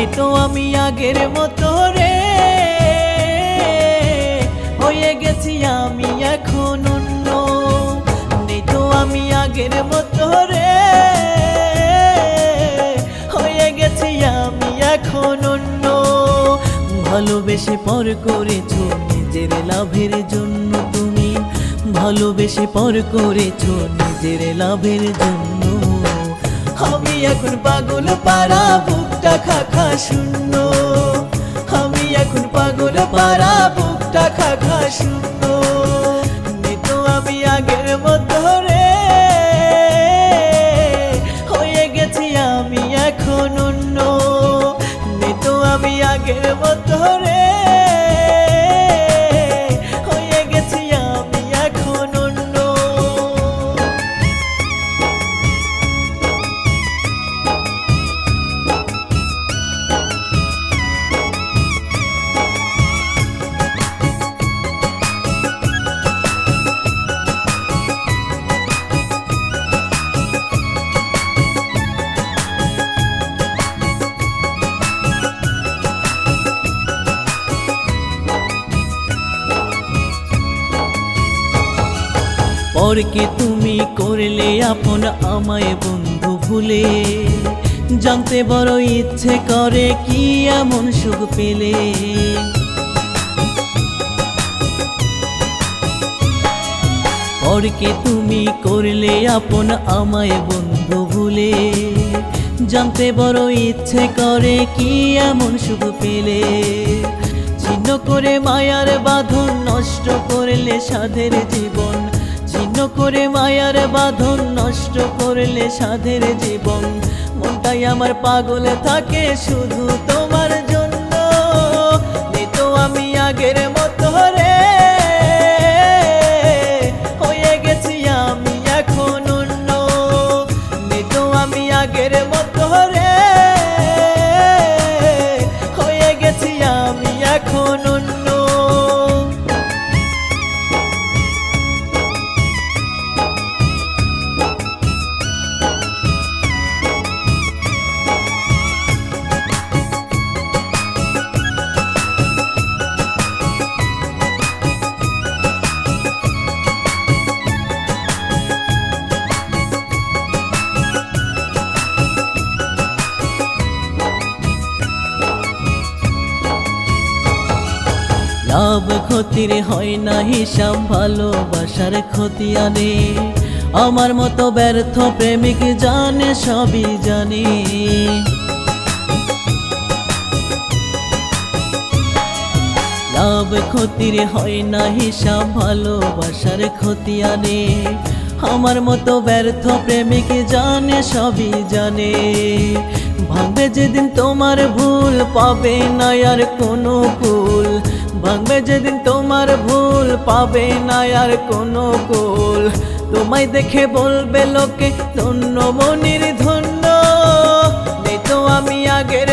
আমি আগের মতো রে। হয়ে গেছি আমি এখন অন্য। নেই তো আমি আগের মতো রে। হয়ে গেছি আমি এখন অন্য। ভালোবেসে পর করেছ নিজের লাভের জন্য তুমি। ভালোবেসে পর করেছ নিজের লাভের জন্য। আমি এখন পাগল, পাড়া বুকটা খাখা শূন্য। আমি এখন পাগল, পাড়া বুকটা খাখা শূন্য। নেই তো আমি আগের মতো রে। হয়ে গেছি আমি এখন অন্য। নেই তো আমি আগের মতো রে। পরকে তুমি করলে আপন আমায় বন্ধু ভুলে। জানতে বড় ইচ্ছে করে কি এমন সুখ পেলে। পরকে তুমি করলে আপন আমায় বন্ধু ভুলে। জানতে বড় ইচ্ছে করে কি এমন সুখ পেলে। ছিন্ন করে মায়ার বাঁধন নষ্ট করলে সাধের জীবন করে মায়ার বাঁধন নষ্ট করলে সাধের জীবন। মনটাই আমার পাগল থাকে শুধু তোমার লাভ ক্ষতির হয় না হিসাব ভালোবাসার ক্ষতি আনে। আমার মতো ব্যর্থ প্রেমিক জানে সবই জানে। লাভ ক্ষতির হয় না হিসাব ভালোবাসার ক্ষতি আনে। আমার মতো ব্যর্থ প্রেমিক জানে সবই জানে। ভাঙবে যেদিন তোমার ভুল, পাবে না আর কোনো কুল ভাঙবে যেদিন তোমার ভুল, পাবে না আর কোনো কুল। তোমায় দেখে বলবে লোকে, ধন্য মনির ধন্য। নেই তো আমি আগের